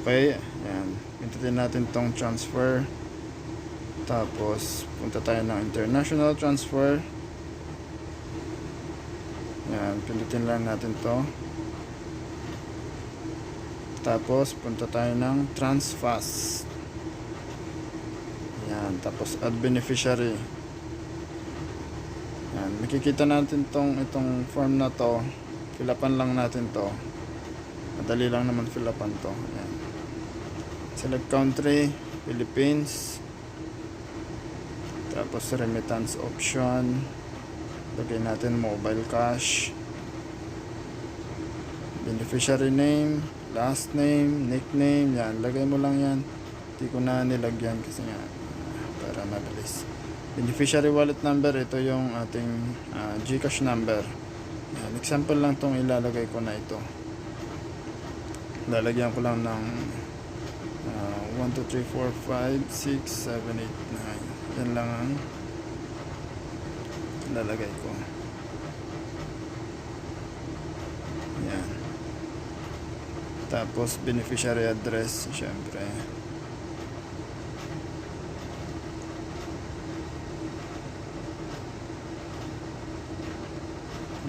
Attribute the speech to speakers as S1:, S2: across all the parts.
S1: Okay, yan. Pindutin natin tong transfer. Tapos, punta tayo ng international transfer. Yan, pindutin lang natin to. Tapos, punta tayo ng transfast. Yan, tapos add beneficiary. Yan, makikita natin tong itong form na to. Filapan lang natin to. Madali lang naman filapan to. Yan. Select country, Philippines. Tapos remittance option. Lagay natin mobile cash. Beneficiary name, last name, nickname, yan. Lagay mo lang yan. Hindi ko na nilagyan kasi nga para mabilis. Beneficiary wallet number, ito yung ating ah, GCash number. Yan. Example lang tong ilalagay ko na ito. Lalagyan ko lang ng 1, 2, 3, 4, 5, 6, 7, 8, 9. Yan lang ang lalagay ko. Yan. Tapos beneficiary address, syempre.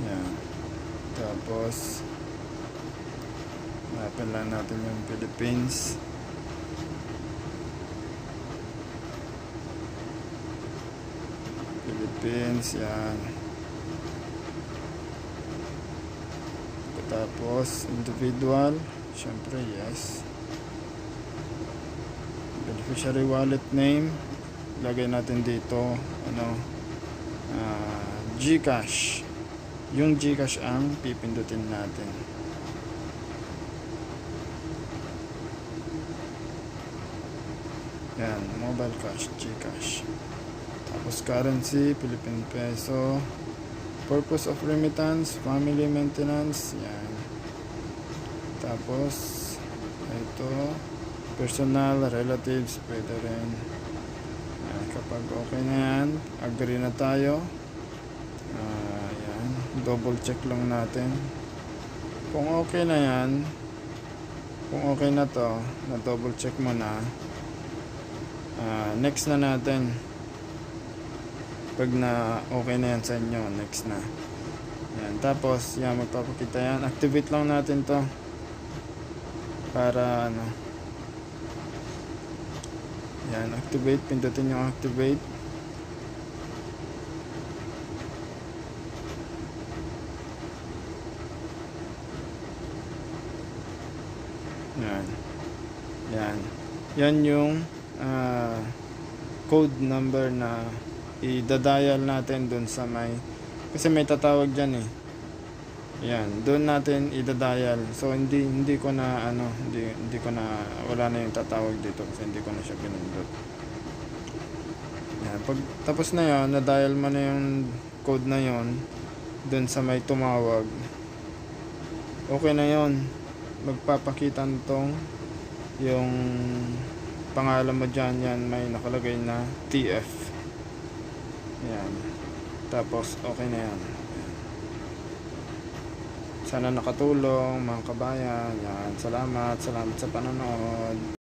S1: Yan. Tapos Hanapin lang natin yung Philippines. Philippines, yan. Tapos, individual. Siyempre, yes. Beneficiary wallet name. Lagay natin dito, ano, ah, Gcash. Yung Gcash ang pipindutin natin. Yan, mobile cash, Gcash. Tapos currency, Philippine peso. Purpose of remittance, family maintenance, yan. Tapos, ito, personal, relatives, pwede rin. Yan, kapag okay na yan, agree na tayo. Ah, yan, double check lang natin. Kung okay na yan, kung okay na to, na double check mo na, Ah, next na natin. Pag na okay na yan sa inyo, next na. Yan. Tapos, yan, magpapakita yan. Activate lang natin to. Para, ano. Yan, activate. Pindutin yung activate. Yan. Yan. Yan yung ah, code number na idadial natin dun sa may kasi may tatawag dyan eh. Yan doon natin idadial so hindi hindi ko na ano hindi, hindi ko na wala na yung tatawag dito kasi hindi ko na siya pinindot. Yan pag tapos na yan na dial mo na yung code na yon doon sa may tumawag. Okay na yon magpapakita nitong yung pangalan mo dyan yan may nakalagay na TF yan tapos okay na yan. Sana nakatulong mga kabayan. Yan salamat salamat sa panonood